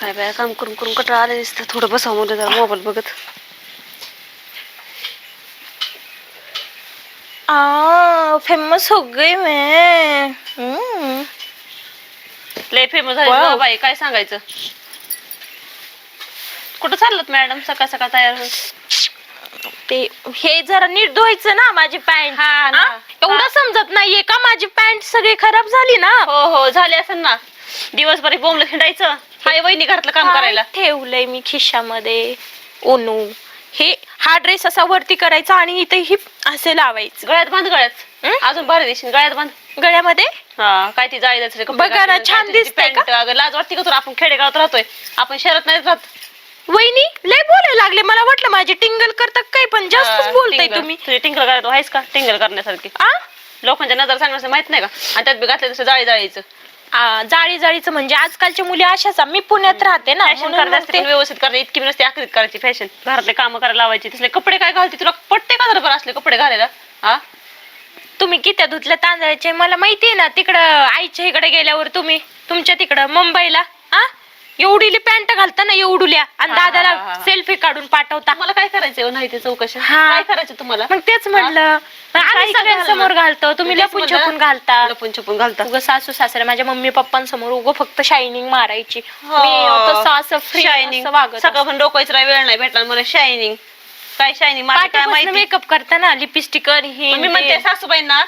काय बाय काम करून करून कटाळा आले दिसतं. थोडं बसावं म्हणलं जरा मोबाईल बघत. आ फेमस हो गई मैं. हम्म. लय फेमस झाले Wow. बाई काय सांगायचं? कुठं चाललं मॅडम सकाळ सकाळ तयार होऊन? ते हे जरा नीट धुवायचं ना माझी पॅन्ट हा ना. एवढं समजत नाहीये का माझी पॅन्ट सगळी खराब झाली ना? हो हो झाले असेल ना. दिवसभर बोंबलं हिंडायचं हाय वहिनी घरातलं काम काय करायला. ठेवलंय मी खिशामध्ये ओनू हे हा ड्रेस असा वरती करायचा आणि इथे ही असे लावायचं. गळ्यात बांध गळ्यात. हं? अजून भारी दिसशील गळ्यात बांध. गळ्यामध्ये? हा काय ती जाळी जायचं बघा ना, छान दिसतंय का? लाज वाटते का तुला? आपण खेडेगावात राहतोय. आपण शहरात नाही राहत. वहिनी लय बोलायला लागले. मला वाटलं माझी टिंगल करतात काय पण जास्तच बोलताय तुम्ही. तुझी टिंगल करायला आहेस का? टिंगल करण्यासारखी. आ? लोकांच्या नजर सांगण्याचं माहीत नाही का? आणि त्यात बी घातलं तसं जाळी जाळीचं. आ, जाळी जाळीचं म्हणजे आजकालच्या मुली अशाच आहे. मी पुण्यात राहते ना फॅशन म्हणून करत मग असते ते- पण व्यवस्थित करते. इतकी बी नसते आखरीत करायची फॅशन घरातले कामं करायला लावायची. तसले कपडे काय घालते तुला? पटते का जरा बरं असले कपडे घालायला? हा? तुम्ही कित्या धुतल्या तांदळाचे? मला माहितीये ना तिकडं आईच्या इकडे गेल्यावर तुम्ही तुमच्या तिकडं मुंबईला आ एवढीली पॅन्ट घालता ना एवढुल्या. आणि हा, हा, दादाला हा, हा. सेल्फी काढून पाठवता. तुम्हाला काय करायचंय नाही ते चौकशी? हा. काय करायचं तुम्हाला? मग तेच म्हणलं. आम्ही काही सगळ्यांसमोर घालणार. घालतो. तुम्ही तेच लपून म्हणलं. छपून घालता. लपून छपून घालता. उगं सासू सासरे माझ्या मम्मी पप्पांसमोर उगं फक्त शायनिंग मारायची. हो. मी तसं असं फ्री शायनिंग सगळं पण डोकायचं वेळ नाही भेटला मला शायनिंग काय शायनिंग मला काय माहिती? मेकअप करताना लिपस्टिक ही पण मी म्हणते सासूबाईंना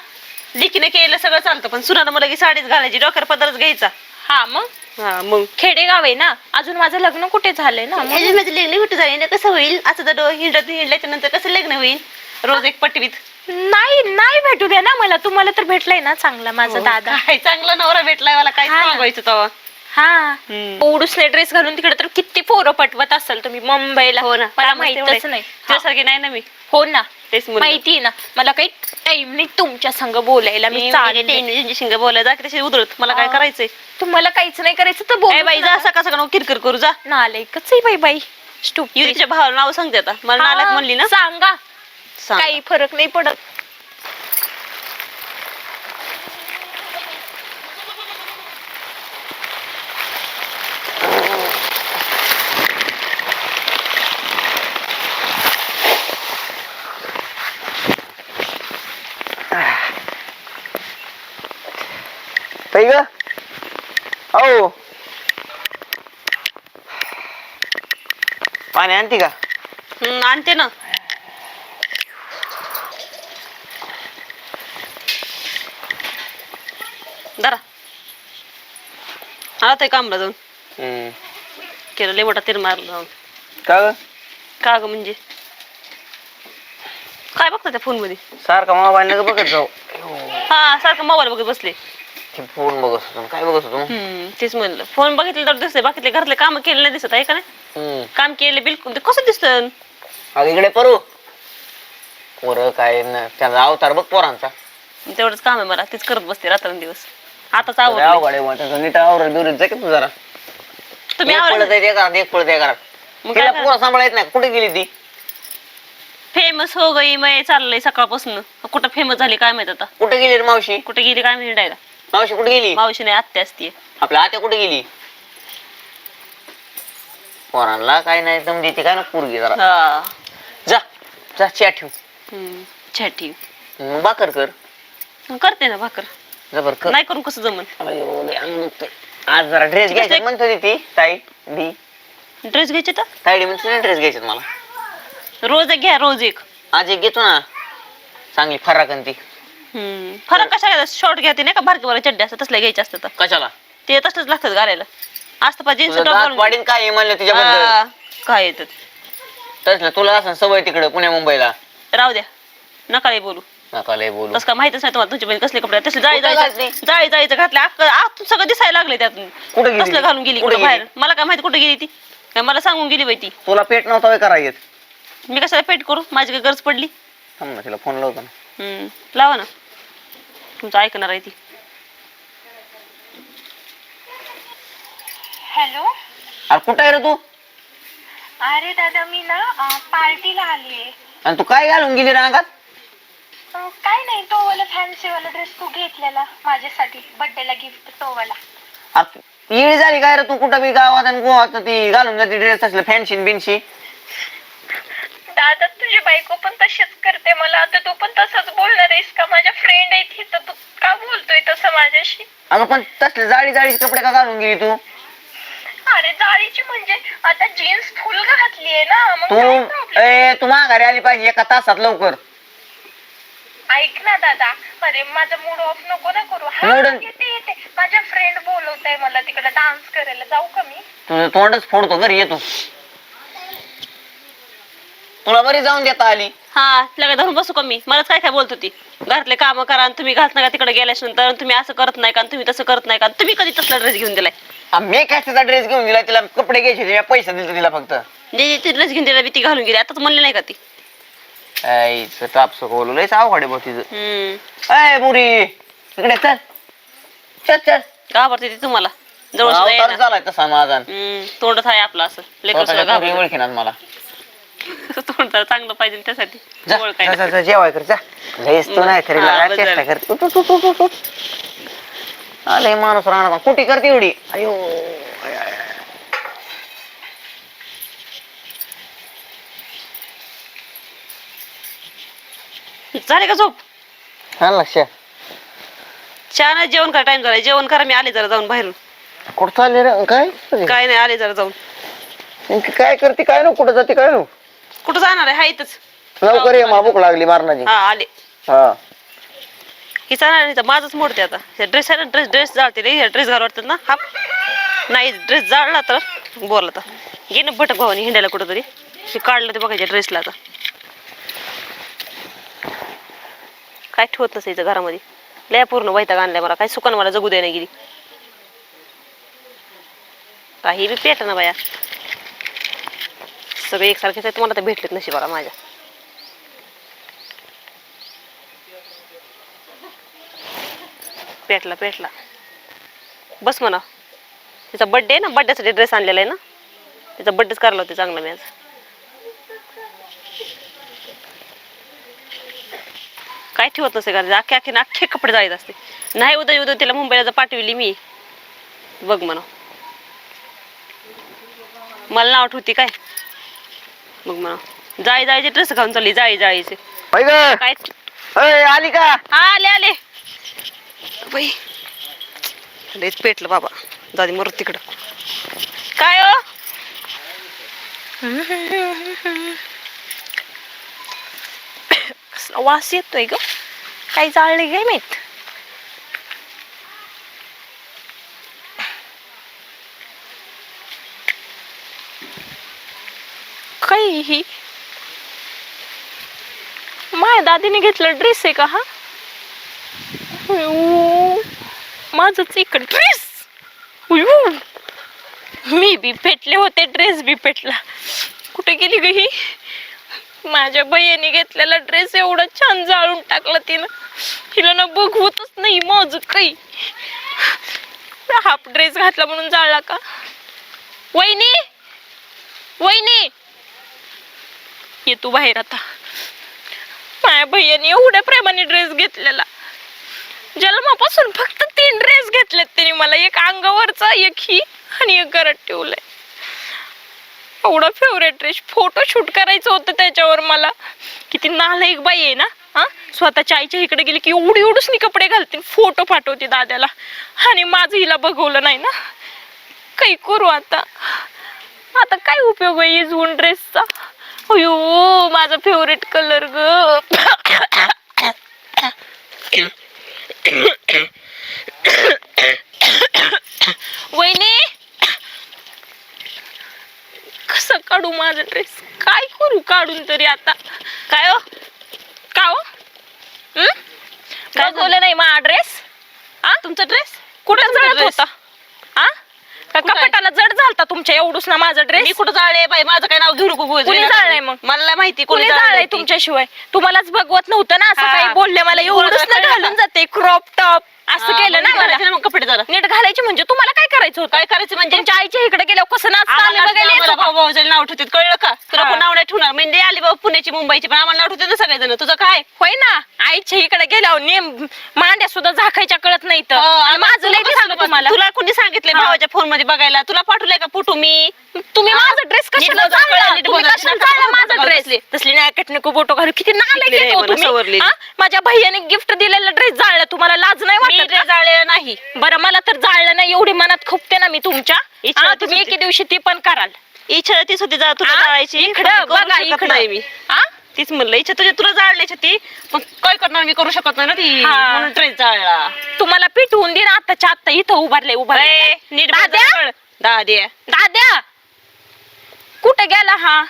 लिकीने केलं सगळं चालतं पण सुनानं मला की साडीच घालायची डोक्यावर पदरच घ्यायचा. हा मग? हा मग. खेडेगाव आहे ना? अजून माझं लग्न कुठे झालंय ना? माझं माझं लग्न कुठं झालं कसं होईल? असं तर हिंडत हिंडल्याच्या नंतर कसं लग्न होईल? रोज एक पटवीत. नाही नाही भेटू द्या ना मला. तुम्हाला तर भेटलाय ना चांगला माझा दादा. काय चांगला नवरा भेटलाय मला. काय हा. सांगायचं तेव्हा? हा. हम्म. ड्रेस घालून तिकडे तर किती पोरं पटवत असाल तुम्ही. मुंबईला. हो ना. मला माहितच नाही. हा. तुझ्यासारखी नाही ना मी. हो ना. तेच. माहिती ना मला काही टाइम नाही तुमच्या संग बोलायला. मी चालेल. शिंग बोलायला जा तशी उधळत. मला काय हा. करायचंय? तुम्हाला काहीच नाही करायचं तर ए बोल बाई जा सकाळ सकाळ नको किरकिर करू जा. नालायकच आहे बाई बाई. तिच्या भावाला नाव सांगते आता. मला नालायक म्हणली ना. सांगा. सांग. काही फरक नाही पडत. ग हो पाणी आणते का? हम्म, आणते ना. जरा आला ते कामला जाऊन. हम्म. केलं लय मोठा तीर मारला जाऊन. का ग? का ग म्हणजे? काय बघता त्या फोनमध्ये सारखा मोबाईल नका बघत जाऊ. हा सारखं मोबाईल बघत बसले. ते फोन बघत होतो. काय बघत होतो? हम्म, तेच म्हणलं. फोन बघितलं तर दिसतंय बाकीतले घरातले काम केले नाही दिसत आहे का नाही? हम्म. काम केले बिलकुल ते कसं दिसतं? अगं इकडे परू. पोरं काय न त्याचा अवतार बघ पोरांचा. तेवढंच काम आहे मला तेच करत बसते रात्रंदिवस आताच अवघड आहे मग त्याचं नीट आवरत बिवरत जा की तू जरा. तुम्ही एक आवडलं पळत आहे ते घरात एक पळत आहे घरात. मग तिला काय पोरं सांभाळा येत नाही. कुठे गेली ती? फेमस हो गई मय चाललंय सकाळपासून. कुठं फेमस झाली काय माहीत आता? कुठे गेली रे मावशी? कुठे गेली काय माहिती डायला मावशी कुठे गेली? मावशी नाही आत्या असते. आपल्या आत्या कुठे गेली? पोरांना काय नाही दम देते काय ना पोरगी जरा. हा. जा जा च्या ठेव. हम्म, छाटी मग बाकर कर. करते ना भाकर. जबर कर. नाही करून कसं जमन? अयो, लय अंग दुखतंय. आज जरा ड्रेस घ्यायचा म्हणत होती ती ताई दी ड्रेस घ्यायचे तर? ताईडी म्हणते ना ड्रेस घ्यायचे मला. रोज एक घ्या रोज एक. आज एक घेतो ना. चांगली फराकन ती. हम्म, फरक कशा शॉर्ट घ्या नाही का? बारके बारके चड्डे असतात तसल्या घ्यायचे असतात. कशाला? ते तसलंच लागतात घालायला. असतं पाहिजे तुझं दात पाडीन काय आहे म्हणलं तिच्याबद्दल काय येतात तस ना तुला असं सवय तिकडे पुण्या मुंबईला. राहू द्या. नका लय बोलू. नका लय बोलू. तसं काय माहितच नाही तुम्हाला तुमच्या बहिणी कसले कपडे. तसले जाळी कुठं घातली? जाळी जाळीचं घातले. अख्खं आतून सगळं दिसायला लागले त्यातून. कुठे गेली? कसलं? घालून गेली कुठे कुठं बाहेर. गेली? मला काय माहिती कुठे गेली ती. काय मला सांगून गेली बाई ती. तुला पेट नव्हता होय करायचं मी कशाला पेट करू? माझी काय गरज पडली? थांब ना तिला फोन लावतो ना. हम्म, लावा ना. तुमचं ऐकणार आहे ती. हॅलो? अरे कुठं आहे रे तू? अरे दादा मी ना पार्टीला आलीये आणि तू काय घालून गेली रे अंगात काय नाही तो वाला फॅन्सी वाला ड्रेस तू घेतलेला माझ्यासाठी बर्थडेला गिफ्ट तो वाला अरे येळी झाली काय रे तू कुठं बी गावात आणि गोवात ती घालून जाते ड्रेस असलं फॅन्सी बिनशी दादा तुझी बायको पण तशीच करते मला. आता तू पण तसंच बोलणार आहेस का? माझ्या फ्रेंड आहे तिथं तू का बोलतोय तसं माझ्याशी? अगं पण तसले जाळी जाळीचे कपडे का घालून गेली तू? अरे जाळीची म्हणजे? आता जीन्स फुल घातली आहे ना. मग तू काय problem? ए तू माघारी आली पाहिजे एका तासात लवकर. ऐक ना दादा. अरे माझा मूड ऑफ नको ना करू. हा Mood- येते येते. माझ्या फ्रेंड बोलवत आहे मला तिकडे डान्स करायला. जाऊ का मी? तुझं तोंडच फोडतो घरी येतो तुला बरी जाऊन देता आली. हा लगेच धरून बसू का मी? मलाच काय काय बोलत होती? घरातले काम करा आणि तुम्ही घालत नका तिकडे गेल्याच्यानंतर तुम्ही असं करत नाही का आणि तुम्ही तसं करत नाही का तुम्ही कधी तसला ड्रेस घेऊन दिलाय? आ, मी काय तिचा ड्रेस घेऊन दिला तिला कपडे घ्यायचे होते, मी पैसे दिले तिला फक्त. जे जे ड्रेस घेऊन दिला ती घालून गेली. आताच म्हणले नाही का ती? आईचं टापसं बोलू. लयच अवघड आहे बघ तिचं. हम्म. अय बुरी इकडे चल. चल चल. घाबरते ती तुम्हाला. जवळ सुद्धा अवतार येईना. झालाय तसा माझा. हम्म तोंडच आहे आपलं असं. लेकर सुद्धा स्वतःच्या पोरी घाबरत ओळखीनात मला. तोंड तर चांगलं पाहिजे त्यासाठी. जा, काय जा, जेवाय कर जा. लयच तू नाही तरी हा, लागा बस चेष्टा झालं. कर. उठ, उठ, उठ, उठ, उठ, उठ. आलंय माणूस राहणार कुठे करते एवढी? अयो आय, आय, आय. झाले का झोप? हा लक्ष. नाही जेवण करा टाइम झाला जेवण करा मी आले जरा जाऊन बाहेरून. कुठं चालले रे? काय? काय नाही आले जरा जाऊन. नेमकी काय करते काय नो कुठं जाते काय नो कुठं जाणार आहे? हा इथंच. लवकर ये मा भूक लागली मारणाची हा आले. हा. ही जाणार नाही तर माझंच मोडते आता. ड्रेस आहे ना ड्रेस ड्रेस जाळते रे. ड्रेस घाल वाटतात ना हा. नाही ड्रेस जाळला तर बोलला तर. घे ना भटक भावानी हिंडायला कुठं तरी हे काढलं ते बघायच्या ड्रेसला आता. काय ठेवत नसायचं घरामध्ये? लय पूर्ण वैताग आणलाय मला. काय सुकान मला जगू द्या नाही गेली. काही बी पेट ना बाया. सगळे एकसारखेच आहेत तुम्हाला तर भेटलेत नशिबाला माझ्या. पेटला पेटला बस म्हणा. तिचा बड्डे आहे ना बड्डेसाठी ड्रेस आणलेला आहे ना? तिचा बड्डेच करायला होते चांगला मी आज. काय ठेवत नसे का अख्खे अख्खे ना अख्खे कपडे जायत असते. नाही उद्या उद्या तिला मुंबईला जर पाठविली मी. बघ म्हणा. मला नाव ठेवती काय? बघ म्हणा जाळी जाळीचे ड्रेस घालून चालली. जाळी जाळीचे होय ग? काय आली का? आले आले. बाई. लयच पेटलं बाबा. दादी मरत तिकडं. काय हो? कसला वास येतोय ग? काही जाळले गे माहीत काही ही माझ्या दादीने घेतला ड्रेस आहे का हा? अयो, माझंच इकडे ड्रेस मी बी पेटले होते ड्रेस बी पेटला. कुठे गेली ग ही? माझ्या बहिणी घेतलेला ड्रेस एवढा छान जाळून टाकला तिनं. हिला ना बघवतच नाही माझ काही. हाफ ड्रेस घातला म्हणून जाळला का? वहिनी वहिनी ये तू बाहेर आता. माझ्या भैयाने एवढ्या प्रेमाने ड्रेस घेतलेला. जन्मापासून फक्त तीन ड्रेस घेतलेत त्यांनी मला. एक अंगावरचा एक ही आणि एक घरात ठेवलंय. एवढा फेवरेट ड्रेस फोटो शूट करायचं होतं त्याच्यावर मला. किती नालायक बाई आहे ना हा? स्वतःच्या आईच्या इकडे गेली की एवढी एवढूच मी कपडे घालते फोटो पाठवते दाद्याला. आणि माझं हिला बघवलं नाही ना. काही करू आता. आता काय उपयोग आहे झून ड्रेसचा अयो माझा फेवरेट कलर ग. वहिनी! कसं काढू माझा ड्रेस काय करू काढून तरी आता? काय हो? का हो? काय बघवलं नाही माझा ड्रेस हा? तुमचा ड्रेस कुठं? होता? का? कपाटाला जड झालता तुमच्या एवढूच ना माझा मी ड्रेस कुठं जाळे बाई? माझं काय नाव घेऊ नको कुणी. जाळलंय मग? मला नाही माहिती कुणी जाळलंय तुमच्याशिवाय? तुम्हालाच बघवत नव्हतं ना असं हा. काही बोलले मला. एवढंच ना घालून? जाते. क्रॉप टॉप असं केलं ना मला मग कपडे जरा. नीट घालायचे म्हणजे तुम्हाला काय करायचं होतं? काय करायचं म्हणजे? तुमच्या आईच्या इकडे गेल्यावर कसं का? भाऊ भाऊजाला नाव ठेवतात. कळलं का? तुला हा. कोण नाव नाही ठेवणार? म्हणजे आली बाबा पुण्याची मुंबईची. पण आम्हाला नाव ठेवतात ना सगळेजण. तुझं काय? होय ना. आईच्या इकडे गेल्यावर नेम मांड्या सुद्धा झाकायच्या कळत नाही तर आणि माझं लय दिसलं तुम्हाला. तुला कोणी सांगितलंय हा. भावाच्या फोनमध्ये बघायला. तुला पाठवलंय का फोटो मी? तुम्ही माझा ड्रेस कशाला तुम्ही माझा ड्रेस. तसली नायकट नको बोटो घालू किती नालायक शिकलेली आहे आहे हो म्हणून तुम्ही? सवरलेली. हा? माझ्या भैयाने गिफ्ट दिलेला ड्रेस जाळला. तुम्हाला लाज नाही मी वाटत ड्रेस? जाळलेला नाही. बरं मला तर जाळलं नाही. एवढी मनात खुपते ना मी तुमच्या. इच्छा हा, होती. तुम्ही. एके दिवशी ती पण कराल. इच्छा तीच होती जा तुला पण इकडं बघा इकडं. मी. हा? तीच म्हणलं इच्छा तुझ्या तुला जाळल्याची ती. पण काय करणार? मी करू शकत नाही ना ती. हा. म्हणून ड्रेस जाळला. तुम्हाला पिटवून दिन आताच्या आता इथं उभारले उभारले नीट दाद्या? दाद्या दाद्या? कुठे गेला हा?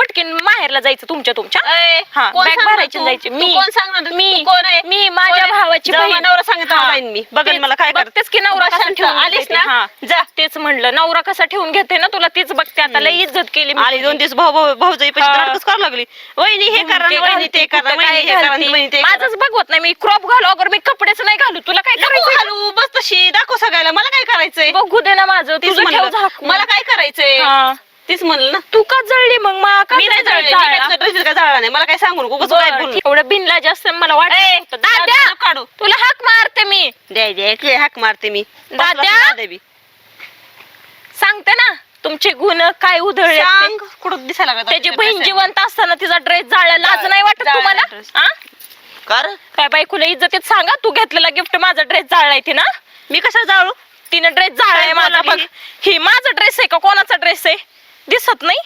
पटकीन माहेरला जायचं तुमच्या तुमच्या ए, हा कोण बॅग सांगणार भरायची तू? जायची तू मी कोण सांगणार तू? मी तू कोण आहे? मी माझ्या कोण आहे? भावाची जेव्हा बहीण. नवरा सांगितलं हा. जाईन मी बघन मला काय कर बघतेस की नवरा कसा शांत. ठेवून आलीस घेते. ना? हा. जा तेच म्हणलं नवरा कसा ठेवून घेते ना तुला तीच बघते आता लई इज्जत केली मी आली दोन दिवस भाऊ भाऊ भाऊजाई पैसे हा. नाटकच लागली वहिनी हे करा ते वहिनी घालते, ते करा कुठं वहिनी काय हे करा घालते. वहिनी ते करा. माझंच बघवत नाही मी क्रॉप घालू अगर मी कपडेच नाही घालू तुला काय नको करायचं घालू बस तशी दाखव सगळ्याला मला काय करायचंय बघू दे ना माझं तीच तुझं ठेव म्हणलं. झाकून. मला काय करायचंय हा. तीच म्हणलं ना तू का जळली मग मा का मी नाही जळली? जळले जाळला? मी काय ड्रेस काय जाळला नाही मला काय सांगू नको बोलू ठीक. एवढं बिनला जास्त मला ए, वाटत दाद्या दाद्या काढू. तुला हाक मारते मी दे दे की हाक मारते मी दाद्या? बी. सांगते ना तुमचे गुण काय उधळले ते. सांग कुठं दिसायला लागला त्याची बहीण. जिवंत असताना तिचा ड्रेस जाळला लाज नाही वाटत जाळला तुम्हाला dress. हा? कर काय बायकोला इज्जतीत सांगा तू घेतलेला गिफ्ट माझा ड्रेस जाळलाय ती ना मी कशाला जाळू तिने ड्रेस जाळलाय काय माझा बघ बोलाली? ही माझा ड्रेस आहे का कोणाचा ड्रेस आहे दिसत नाही?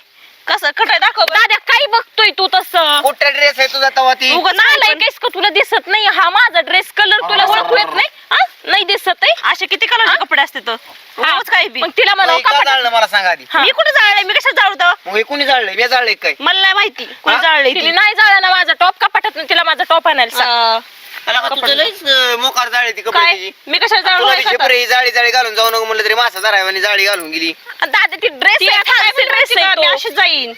कसं? कटाय दाखव बरं. दाद्या काय बघतोय तू तसं? कुठला ड्रेस आहे तुझा तवा ती? उगाच नालाय काहीच का तुला दिसत नाही? हा माझा ड्रेस कलर तुला ओळखू येत नाही? हा? नाही दिसत आहे? असे किती कलरचे कपडे असते तर? हा. उगाच काय बी? मग तिला म्हणा होय, का जाळलं मला सांगा आधी? हा. मी कुठे जाळलंय? मी कशाला जाळू तर? मग हे कुणी जाळलंय? मी जाळलंय काय? मला नाही माहिती. कोणी हा? जाळलंय तिने ती. नाही जाळला ना माझा टॉप कपाटात तिला माझा टॉप आणायला सांग. अं, अला का तुझं लईच अं, मोकार जाळली ती काय? कपड्याची मी कशाला जाळू तुला का? जाळी जाळी घालून जाऊ नको म्हणलं तरी मासा जरा जाळी घालून गेली. आणि दादा ती ड्रेस ती आता काय बी ड्रेस आहे मी अशी जाईन.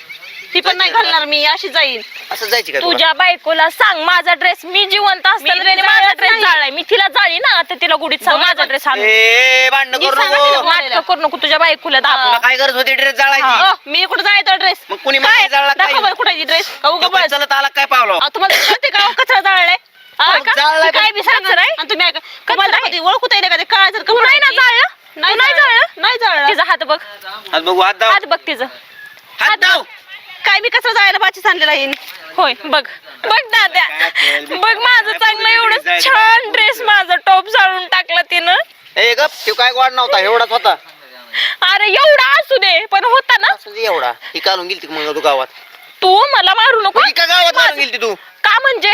ती पण नाही घालणार मी अशी जाईन. असं जायची का तुला? तुझ्या बायकोला सांग माझा ड्रेस मी जिवंत असताना माझा ड्रेस. जाळलाय. मी तिला जाळी ना आता तिला गुडीत सांग माझा ड्रेस आणून ए भांडण मी करू सांगा नको. तिला. नाटक करू नको तुझ्या बायकोला तुला दाखव. काय गरज होती ड्रेस जाळायची? मी कुठे जायचं ड्रेस मग कुणी मला जाळला काय? दाखव बरं कुठे ड्रेस तो चलत आला काय पावलो? तुम्हाला कळते का? कचरा जाळलाय. होय का? काय बी सांगा कचरा आहे? आणि तुम्ही ऐका. तुम्हाला दाखवते, ओळखू येईल का? ते काळा जर नाही ना जाळलं? नाही तू नाही जाळलं. नाही जाळलं. तिचा हात बघ. हात बघू हात दाव हात बघ तिचं. हात दाव काय मी कचरा जायला पाची सांगलेला येईन होय बघ. बघ दाद्या. बघ माझं चांगलं एवढं छान ड्रेस माझा टॉप जाळून टाकला तिनं. ए गप. तो काय गोड नव्हता एवढाच होता. अरे एवढा असू दे पण होता ना. असं दे एवढा. ही कालून गेली मग तू गावात? तू मला मारू नको. ही का गावात कालून गेली तू. म्हणजे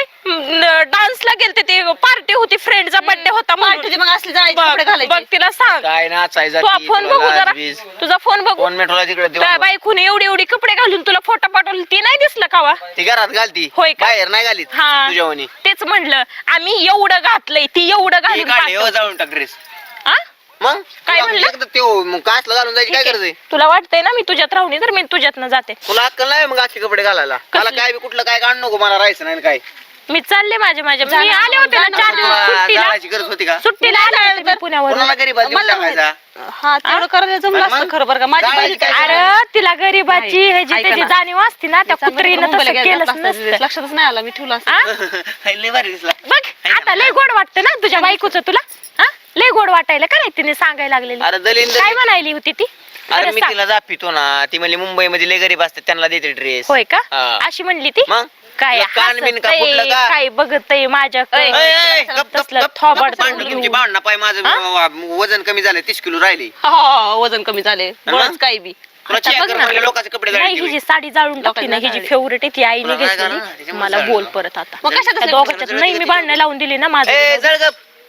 डान्सला गेलते ते पार्टी होती फ्रेंडचा बर्थडे होता म्हणून. पार्टी मग असली जायचे कपडे बघ घालायचे तिला सांग. काय नाचायचा तुझा फोन बघू जरा. तुझा फोन बघू. फोन मेट्रोला तिकडे देऊ त्या बायकून एवढी एवढी कपडे घालून तुला फोटो पाठवले ती नाही दिसलं का वा? ती घरात घालती. होय का? बाहेर नाही घालीत हा. तेच म्हणलं आम्ही एवढं घातलंय ती एवढं घालून हो पाठव. टाक ड्रेस? मग काय तुला म्हणलं? एकदा त्यो मग कासला घालून जायची काय ठीक आहे. तुला वाटतंय ना मी तुझ्यात राहून तर मी तुझ्यात जाते तुला अक्कल नाही मग अख्खे कपडे घालायला मला? काय बी कुठलं काय काढ नको मला राहायचं नाही काय मी चालले माझे माझे मी आले होते ना चार दिवस तुला सुट्टीला जाळायची गरज होती का सुट्टीला आले होते मी पुण्यावर कोणाला गरीबाला देऊन मला टाकायचा हा तेवढं करायला जमलं? असतं खरं बरं का माझी काय? अरे तिला गरीबाची. ह्याची ऐका त्याची ना. जाणीव असते ना त्या कुत्रीनं तसं केलंच नसतं लक्षातच नाही आला मी ठेवला आ? लय भारी दिसला बघ आता लय गोड वाटतं ना तुझ्या बायकोचं तुला? लय गोड वाटायला का नाही तिने सांगायला लागलेली अरे दलिंदर काय म्हणायली होती ती अरे बरं मी सांग. तिला जापितो ना ती म्हणली मुंबई मध्ये लय गरीब असतात त्यांना देते ड्रेस होय का हा. अशी म्हणली ती मग काय तुला कान बिन का हसतंय, का? काय बघतय माझ्या तसलं थोबाड तोंड. भांडणं पाय माझं हा? वजन कमी झालं तीस किलो राहिले हा, वजन कमी झाले? बळच काही बी तुला आता check बघ कर ना. म्हणलं लोकांचे कपडे नाही ही जी साडी जाळून टाकली ना ही जी. फेवरेट आहे ती आईने तुला काय घेतलेली करणार? त्याच्यामुळे मला जाळलं बोल. परत आता मग कशात त्या असेल? दोघांच्यात नाही मी भांडणं लावून दिली ना माझं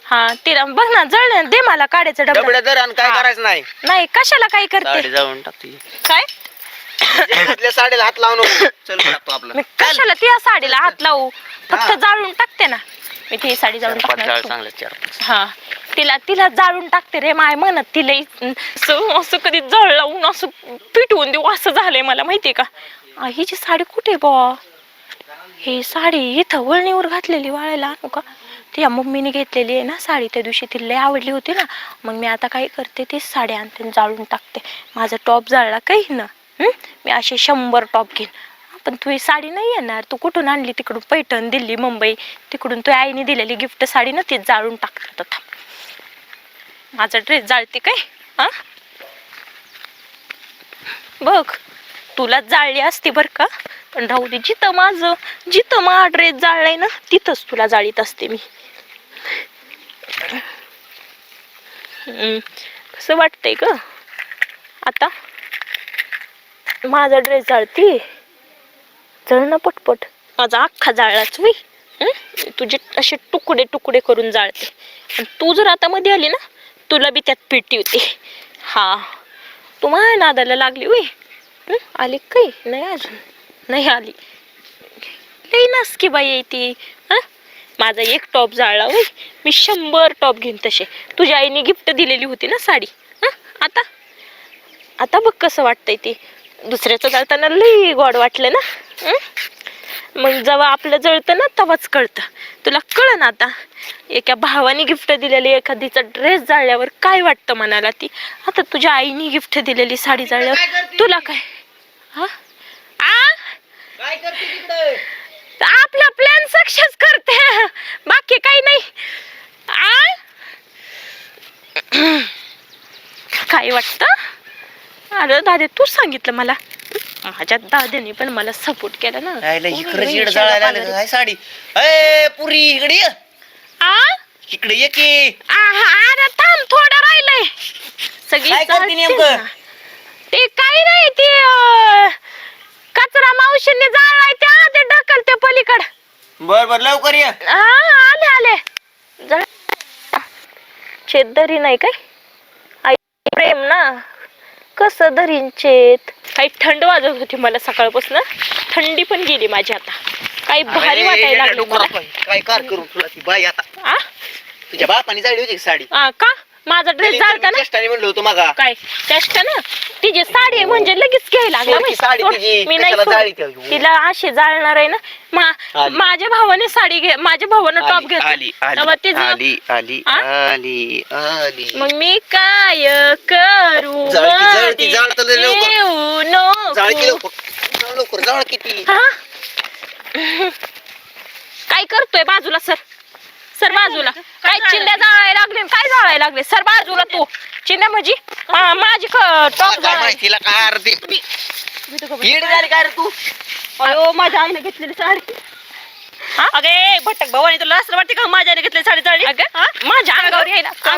हा तिला बघ ना जळ दे मला काढायचं डबडा. डबड्या दर आणि काय. करायचं नाही. नाही कशाला काय साडी करते जाळून टाकते. काय? घातल्या साडीला हात लावून चल टाकतो आपलं. मी कशाला ती साडीला हात लावू? फक्त हा. जाळून टाकते ना. मी ती साडी जाळून चार पाच टाकणार जाळ चांगलं चार पाच. हा. तिला तिला जाळून टाकते रे माय म्हणत तिला असं असं कधी जळ लावून असं पिटवून देऊ असं झालंय मला माहितीये का? आ, हिची साडी कुठे बा ही साडी इथं वळणीवर घातलेली वाळायला आणू का? ती मम्मीने घेतलेली आहे ना साडी त्या दिवशी ती लय आवडली होती ना. मग मी आता काय करते तीच साडी आणते आणि जाळून टाकते. माझा टॉप जाळला काही ना मी असे शंभर टॉप घेईन. पण तू ही साडी नाही येणार. तू कुठून आणली? तिकडून पैठण दिल्ली मुंबई. तिकडून तू आईने दिलेली गिफ्ट साडी ना ती जाळून टाकतात आता माझा ड्रेस जाळते काय? हा? बघ. तुला जाळली असती बर का? पण राहू दे जिथं माझं जिथं माझा ड्रेस जाळलाय ना तिथंच तुला जाळीत असते मी. कसं वाटतंय ग? आता माझा ड्रेस जाळती? जळ ना पटपट. माझा अख्खा जाळलाच मी तुझे असे तुकडे तुकडे करून जाळते. आणि तू जर आता मध्ये आली ना तुला बी त्यात पिटी होती. हा. तू माझ्या नादाला लागली होय. आली काही? नाही अजून नाही आली. लई नास की बाई आहे ती माझा एक टॉप जाळला होय मी शंभर टॉप घेईन तसे. तुझ्या आईने गिफ्ट दिलेली होती ना साडी हं? आता? आता बघ कसं वाटतंय ते. दुसऱ्याचं जाळताना लई गॉड वाटलं ना मग जेव्हा आपलं जळतं ना तेव्हाच कळतं. तुला कळ ना आता एका भावाने गिफ्ट दिलेली एखादीचा ड्रेस जाळल्यावर काय वाटतं मनाला ती? आता तुझ्या आईने गिफ्ट दिलेली साडी जाळल्यावर तुला काय? हा? आपला प्लॅन सक्सेस करते. बाकी काही नाही. आ? काय वाटतं? अरे दादे तू सांगितलं मला. माझ्या दादाने पण मला सपोर्ट केला ना. इकडे बाई जिड शेळ्या जाळायला पाळणारी. लागलं काय साडी. ए पुरी इकडे ये. आ? इकडे ये की. आहा, अरे थांब थोडं राहिलंय. सगळी काय करते चालते नेमकं? ना. ते काय नाही ते अं, कचरा मावशीने जाळलाय त्या ते ढकलते पलीकड. बर बर लवकर ये. हा आले आले. जळ चेत दरी नाही काय? आई प्रेम ना. कसं दरीन चेत काही थंड वाजत होती मला सकाळपासून. थंडी पण गेली माझी आता. काही भारी वाटायला लागली मला. काय कार करून तुला ती बाई आता? आ? तुझ्या बापाने जाळली होती साडी? आ, का? माझा ड्रेस जाळता ना चेष्टाने म्हणलं होतं मागा काय चेष्टा ना तिची साडी आहे म्हणजे लगेच घ्यायला लागला. साडी. तिची, मी नाही कशाला सोड. जाळी ठेवली? तिला अशी जाळणार आहे ना मा- आली. माझ्या भावाने साडी घे माझ्या भावानं टॉप आली घेतला आली तेव्हा आली तिचं- आली आली आ? आली आली मग मी काय करू जाळ की, जाळ की, मध्ये जाळ तर लय लवकर. येऊ नको. जाळ की लवकर जाळ लवकर जाळ किती हा? काय करतोय बाजूला सर सर बाजूला. काय चिंध्या जाळायला लागले आणि काय जाळायला लागले? सर बाजूला तू. चिंध्या म्हणजे मा- माझी टॉप काय माहितीला काय अर्धी. झाली काय रे तू? अयो माझ्या आईने घेतलेली साडी? अगे भटक भवानी तुला असं वाटते का माझ्या आईने घेतलेली साडी चालली अगं, माझ्या अंगावर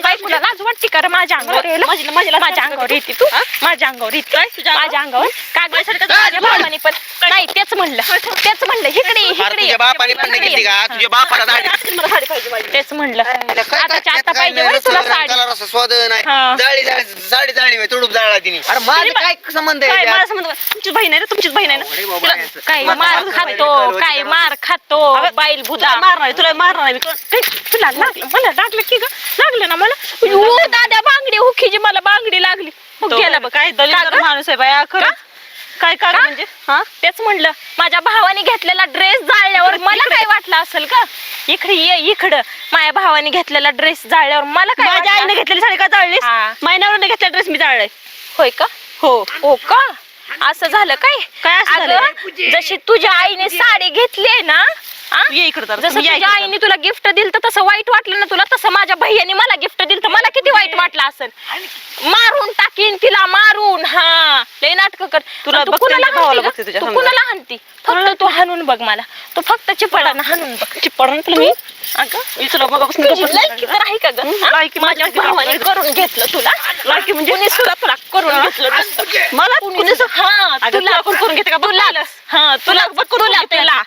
काय तुला लाज वाटते का माझ्या अंगावर माझी- माझी माझ्या वाटते अंगावर? येते तू? माझ्या अंगावर येते. माझ्या अंगावर? का गं? माझ्यासाठी का माझ्या तुझ्या भावाने पण. नाही तेच म्हणलं. तेच म्हणलं. इकडे इकडे तुझ्या ये. बापाने पण घेतली का? तुझ्या बापाला साडी पाहिजे माझी. तेच म्हणलं. आता काय पाहिजे तुला साडी. स्वाद नाही. जाळी जाळी साडी जाळी तुडूप जाळला तिने. अरे माझं काय संबंध आहे? मला संबंध तुमचीच बहीण आहे ना तुमचीच बहीण आहे ना. काय माझं- मार माझं खातो काय मार खातो? अगं, बाईल भुदा मारणार आहे, तुला मारणार आहे मी. तुला लागलं मला लागलं की ग? लागलं ना मला? ओ. दादा बांगडी हुकीची मला बांगडी लागली. तो गेला बघ. काय का दलित गं? माणूस आहे बाया? खरंच. काय का? म्हणजे? हा? तेच म्हणलं माझ्या भावाने घेतलेला ड्रेस जाळल्यावर मला काय वाटलं असेल का इकडे ये इकडं. माझ्या भावाने घेतलेला ड्रेस जाळल्यावर मला काय माझ्या वाटलं? आईने घेतलेली साडी का जाळलीस? हा. महिन्यावर घेतला ड्रेस मी जाळलाय. होय का? हो. हो का? असं झालं काय? काय असं अगं, झालं? जशी तुझ्या आईने साडी घेतली ना हा? ये इकडं जरा, जसं तुम्ही या तुझ्या इकडं आईने तुला गिफ्ट दिलं तर तसं वाईट वाटलं ना तुला तसं माझ्या भैयाने मला गिफ्ट दिलं तर मला किती वाईट वाटलं असेल मारून टाकीन तिला मारून हा लय नाटक कर तुला तू बघते कुणाला आणि भावाला हाणती बघते गं? तुझ्या तू. कुणाला हाणती फक्त तू हाणून बघ मला तू फक्त चिपडानं हाणून बघ चिपडून तुला मी अगं तुला बघापासून तुझी गप्प लायकी तर आहे का ग हं? हा? लायकी माझ्या माझी भावाने लायकी. करून घेतलं तुला लायकी म्हणजे? कुणी सुद्धा तुला करून? घेतलं नसतं मला कुणी हा अगं, तुला कोण करून घेते का? बघ तुला? हा तुला बघ करून तुला. तुला?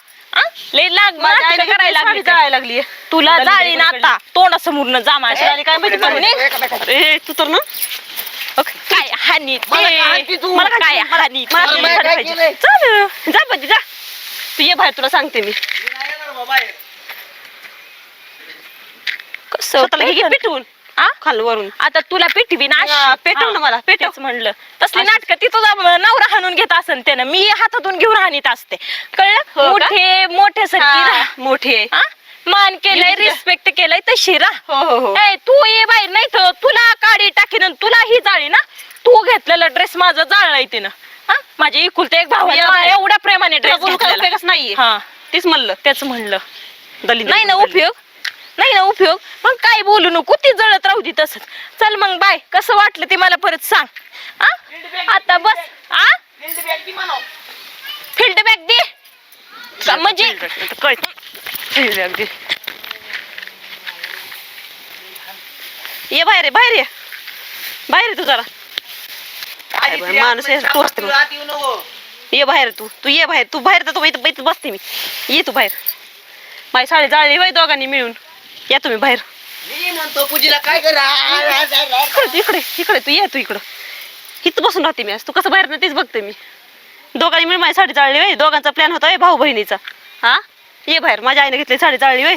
लय लाग माझ्या नाटकं आईने करायला साडी लागली का? जाळायला लागली तुला जाळी ना. आता तोंडासमोरनं जा माझ्या काय माहिती पण. अरे तू तर ना काय हानी मला काय हाणती तू? मला काय हानी मला मला तुझी काय साडी पाहिजे. केलंय? चल जा बदी जा तू ये बाहेर तुला सांगते मी मी नाही येणार बाबा बाहेर. कसं स्वतःला घे? पिटवून आ? खाल वरून आता तुला पेटवी ना पेटव ना मला, पेटव. म्हणलं. तसली. नाटकं ती तुझा नवरा हाणून घेत असन त्यानं. मी हातातून घेऊन हानीत असते. कळलं? हो? मोठे मोठे सारखी मोठी? मान केलंय. रिस्पेक्ट केलंय तशी राहा. हो हो हो. तू ये बाई नाही तर तुला काडी टाकीन तुला ही जाळी ना. तू घेतलेला ड्रेस माझा जाळलाय तिनं. माझ्या इकुलते एक भाऊ. एवढ्या प्रेमाने ड्रेस नाहीये. हा. तीच म्हणलं. तेच म्हणलं दलित नाही ना उपयोग? नाही ना उपयोग? मग काय बोलू नको ती जळत राहू दे तसंच. चल मग बाय. कसं वाटलं ते मला परत सांग. हा आता बस. हा फिल्ड बॅग दे. का म्हणजे अगदी ये बाहेर ये बाहेर ये. बाहेर ये तू जरा. काय बाई, माणूस आहे, तू असते मग. ये बाहेर तू. तू ये बाहेर. तू बाहेर तर इथं इथं बसते मी. ये तू बाहेर. माझी साडी जाळली बाई दोघांनी मिळून. या तुम्ही बाहेर. मी म्हणतो पूजीला काय करा? इकडे. तू इकडे इकडे तू ये तू इकडं. इथं बसून राहते मी आज. तू कसं बाहेर नाही तेच बघते मी. दोघांनी मिळून माझी साडी जाळली बाई दोघांचा प्लॅन होता भाऊ बहिणीचा. हा? ये बाहेर. माझ्या आईने घेतली साडी जाळली बाई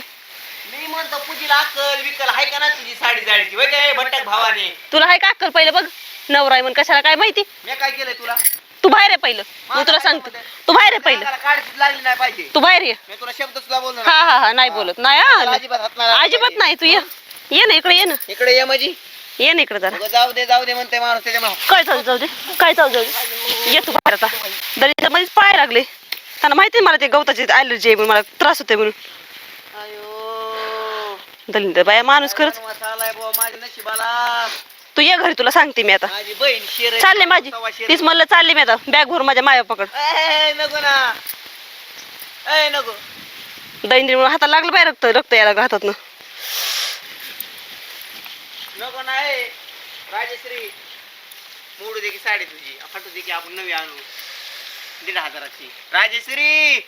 मी म्हणतो पूजीला अक्कल विकल हाय का ना तुझी साडी जाळीची? वय काय भावाने? तुला हाय का अक्कल? पहिलं बघ. नवरा आहे म्हणून कशाला काय माहिती? मी काय केलंय तुला? तू बाहेर आहे पहिलं. मी तुला सांगतो. तू बाहेर आहे पहिलं. काढीच लागली नाही पाहिजे. तू बाहेर ये. मी तुला शब्द सुद्धा बोललो हा हा हा नाही बोलत. नाही अजिबात हात नाही लावायला अजिबात पाहिजे. नाही. तू ये. ये ना इकडे ये ना. इकडे ये माझी ये ना इकडे जरा. उगा जाऊ दे जाऊ दे म्हणते माणूस त्याच्यामुळे. काय चालू जाऊ दे. काय चालू जाऊ दे. ये तू बाहेर आता. दलित मध्येच पाय लागले. त्यांना माहिती आहे मला ते गवताची ॲलर्जी आहे म्हणून मला त्रास होते म्हणून. दलित बाया माणूस खरंच. मसाला आहे बुवा माझ्या नशिबाला. तू ये घरी तुला सांगते मी आता. माझी बहीण शेर आहे. चालले माझी. सव्वा शेर. तीच म्हणलं चालले मी आता. बॅग भरून माझ्या माया पकड. ए, नको ना. ए नको. दैनंदिन म्हणून हाताला लागलं बाहेर रक्त रक्त यायला लागलं हातात नको ना ए राजश्री. मोडू दे की साडी तुझी. फाटू दे की आपण नवी आणू. दीड हजाराची. राजश्री!